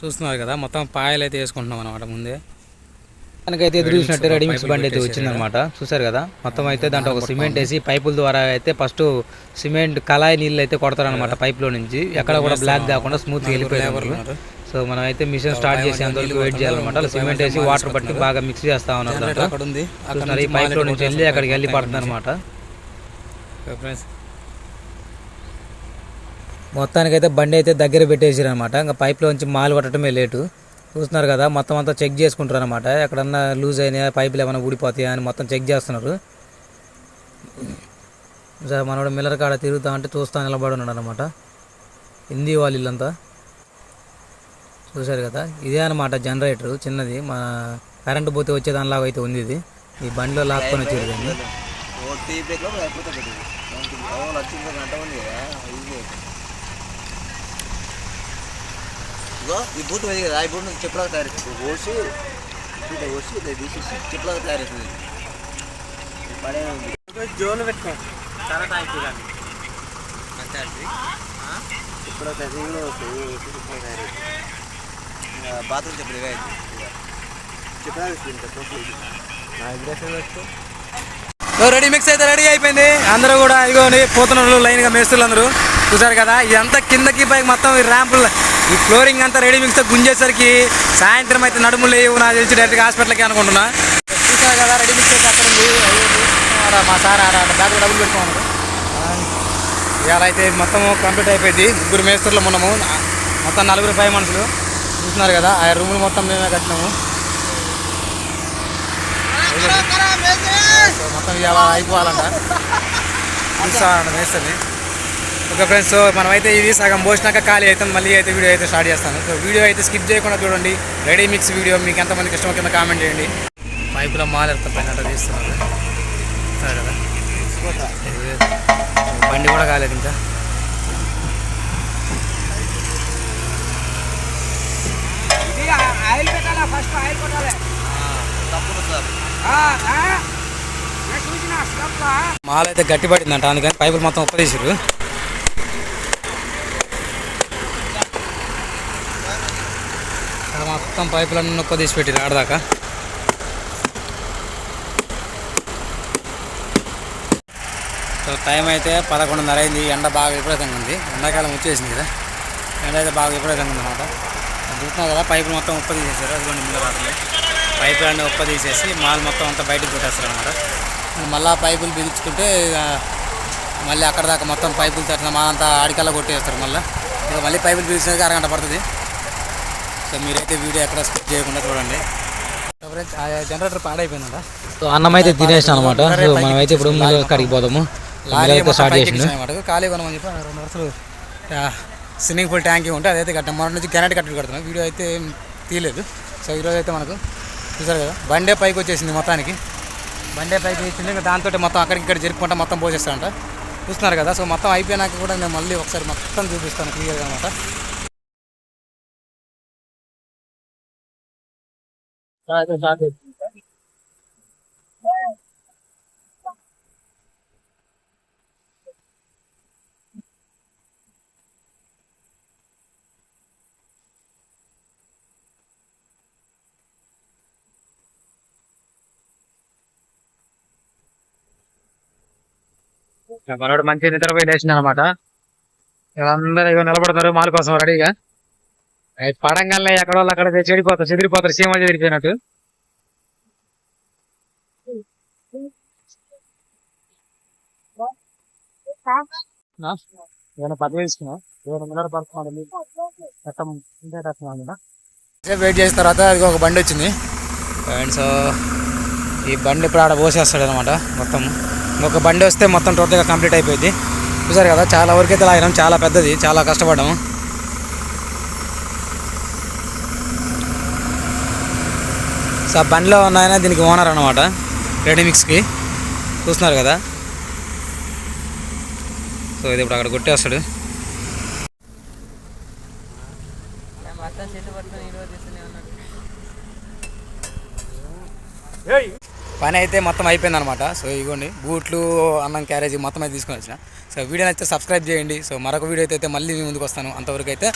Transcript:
చూస్తున్నారు కదా మొత్తం పాయలు అయితే వేసుకుంటున్నాం అనమాట ముందే. మనకైతే ఎదురు చూసినట్టు రెడీమిక్స్ బండి అయితే వచ్చిందనమాట చూసారు కదా మొత్తం అయితే దాంట్లో ఒక సిమెంట్ వేసి పైపుల ద్వారా అయితే ఫస్ట్ సిమెంట్ కళాయి నీళ్ళు అయితే కొడతారు అనమాట పైప్లో నుంచి. ఎక్కడ కూడా బ్లాక్ కాకుండా స్మూత్ వెళ్ళిపోయారు సో మనం అయితే మిషన్ స్టార్ట్ చేసేంత వరకు వెయిట్ చేయాలన్నమాట అలా సిమెంట్ వేసి వాటర్ పట్టి బాగా మిక్స్ చేస్తా ఉన్నారు దాంట్లో ఈ పైప్లో నుంచి వెళ్ళి అక్కడికి వెళ్ళి పడుతుంది అనమాట మొత్తానికైతే బండి అయితే దగ్గర పెట్టేసారు అనమాట ఇంకా పైప్ లోంచి మాలు పట్టడమే లేటు. చూస్తున్నారు కదా మొత్తం అంతా చెక్ చేసుకుంటారు అనమాట ఎక్కడన్నా లూజ్ అయినా పైపులు ఏమైనా ఊడిపోతాయా అని మొత్తం చెక్ చేస్తున్నారు. మనోడు మిల్లర్ కాడ తిరుగుతా అంటే చూస్తా నిలబడి ఉన్నాడు అనమాట హిందీ వాళ్ళు ఇల్లంతా చూశారు కదా ఇదే అనమాట జనరేటర్ చిన్నది మన కరెంటు పోతే వచ్చే దానిలాగా అయితే ఉంది ఇది ఈ బండిలో లాక్కొని వచ్చేది ఈ బూట్ కదా ఈ బూట్ చెప్పులాగా తయారు తీసేసి చెప్పులాగా తయారు అవుతుంది పడే జోలు పెట్టుకో చాలా టైం చెప్పులా తయారు వస్తుంది ఓసి చెప్పులాగా తయారు బాత్రూమ్ చెప్పులు ఇవే. రెడీ మిక్స్ అయితే రెడీ అయిపోయింది. అందరూ కూడా ఇగోని పోతున్నారు లైన్గా మేస్తులు అందరూ. చూసారు కదా ఇదంతా కిందకి పైకి మొత్తం ఈ ర్యాంపులు ఈ ఫ్లోరింగ్ అంతా రెడీ మిక్స్ గుంజేసరికి సాయంత్రం అయితే నడుములు లేవు నాకు తెలిసి డైరెక్ట్ హాస్పిటల్కి అనుకుంటున్నా. చూసారు కదా రెడీ మిక్స్ అయితే అక్కడ ఉంది. మా సార్ బ్యాగ్ డబ్బులు పెట్టుకున్నాను ఇవాళ అయితే మొత్తం కంప్లీట్ అయిపోయింది. ముగ్గురు మేస్తులు ఉన్నాము మొత్తం నలుగురు పై మనుషులు. చూస్తున్నారు కదా ఆ రూములు మొత్తం మేమే కట్టినాము. మొత్తం ఇవాళ అయిపోవాలంట. చూస్తాను వేస్తుంది ఓకే ఫ్రెండ్స్ సో మనమైతే ఇది సగం పోసినాక ఖాళీ అవుతుంది మళ్ళీ అయితే వీడియో అయితే స్టార్ట్ చేస్తాను. సో వీడియో అయితే స్కిప్ చేయకుండా చూడండి. రెడీ మిక్స్ వీడియో మీకు ఎంతమంది ఇష్టం కింద కామెంట్ చేయండి. పైపులో మాల ఎంత పైన అట్లా తీస్తున్నారు. సరే కదా. బండి కూడా కాలేదు ఇంకా. ఆయిల్ పెట్టాలా? ఫస్ట్ ఆయిల్ కొట్టాలి. తప్పుడు సార్. చూసిన స్టప్ మాల్ అయితే గట్టిపడిందంట అందుకని పైపులు మొత్తం ఉప్పదీసారు ఇక్కడ మొత్తం పైపులన్నీ ఉప్పదీసి పెట్టిరు ఆడదాకా. సో టైం అయితే పదకొండున్నర అయింది ఎండ బాగా విపరీతంగా ఉంది. ఎండాకాలం వచ్చేసింది కదా. ఎండ అయితే బాగా విపరీతంగా ఉంది అనమాట చూస్తున్నారు కదా. పైపులు మొత్తం ఉప్ప తీసేసారు అదిగోండి ముందు రాత్రి పైపులన్నీ ఉప్ప తీసేసి మాల్ మొత్తం అంతా బయటకు కొట్టేస్తారు అనమాట మళ్ళీ పైపులు బిగించుకుంటే మళ్ళీ అక్కడ దాకా మొత్తం పైపులు తట్టిన మాల్ అంతా ఆడికల్లా కొట్టేస్తారు మళ్ళీ. ఇక మళ్ళీ పైపులు బిగించడానికి అరగంట పడుతుంది. సో మీరైతే వీడియో ఎక్కడ స్కిప్ చేయకుండా చూడండి. జనరేటర్ పాడైపోయిందంట. సో అన్నం అయితే తినేసాం అనమాట సో మనమైతే ఇప్పుడు ముందు కడిగి పోదాము. లారీ స్టార్ట్ ఖాళీ కొనమని చెప్పి ఆ రెండు వరుసలు స్విమ్మింగ్ పూల్ ట్యాంక్ ఉంటే అదైతే కట్టాం. మొన్న నుంచి గ్రానైట్ కట్టలు కడుతున్నాం. వీడియో అయితే ఏం తీయలేదు. సో ఈరోజు అయితే మనకు చూసారు కదా బండే పైకి వచ్చేసింది మొత్తానికి. బండే పైకి వచ్చింది ఇంకా దాంతో మొత్తం అక్కడికి ఇక్కడ జరుపుకుంటా మొత్తం పోసేస్తానంట చూస్తున్నారు కదా సో మొత్తం అయిపోయినాక కూడా నేను మళ్ళీ ఒకసారి మొత్తం చూపిస్తాను క్లియర్గా అనమాట మనోడు మంచి నిద్రపోయి లేచింది అనమాట అందరూ ఇగో నిలబడతారు మాల కోసం రెడీగా. అయి పడంగానే ఎక్కడ వాళ్ళు అక్కడ చెడిపోతారు చెదిరిపోతారు సీమ చెదిరిపోయినట్టు. ఏమైనా పదవి తీసుకున్నా ఏమైనా మినర్ పడుతున్నాడు చట్టం వెయిట్ చేసిన తర్వాత అది ఒక బండి వచ్చింది. అండ్ సో ఈ బండి ఇప్పుడు ఆడ పోసేస్తాడు అనమాట మొత్తం. ఒక బండి వస్తే మొత్తం టోటల్గా కంప్లీట్ అయిపోయింది. చూసారు కదా చాలా వరకు అయితే లాగినాం చాలా పెద్దది చాలా కష్టపడ్డాము. సో ఆ బండిలో ఉన్న ఆయన దీనికి ఓనర్ అనమాట రెడీమిక్స్కి చూస్తున్నారు కదా. సో ఇది ఇప్పుడు అక్కడ కొట్టేస్తాడు పని అయితే మొత్తం అయిపోయింది అనమాట సో ఇగోండి బూట్లు అన్నం క్యారేజీ మొత్తం అయితే తీసుకొని వచ్చిన. సో వీడియో నచ్చితే సబ్స్క్రైబ్ చేయండి. సో మరొక వీడియో అయితే మళ్ళీ మీ ముందుకు వస్తాను. అంతవరకు అయితే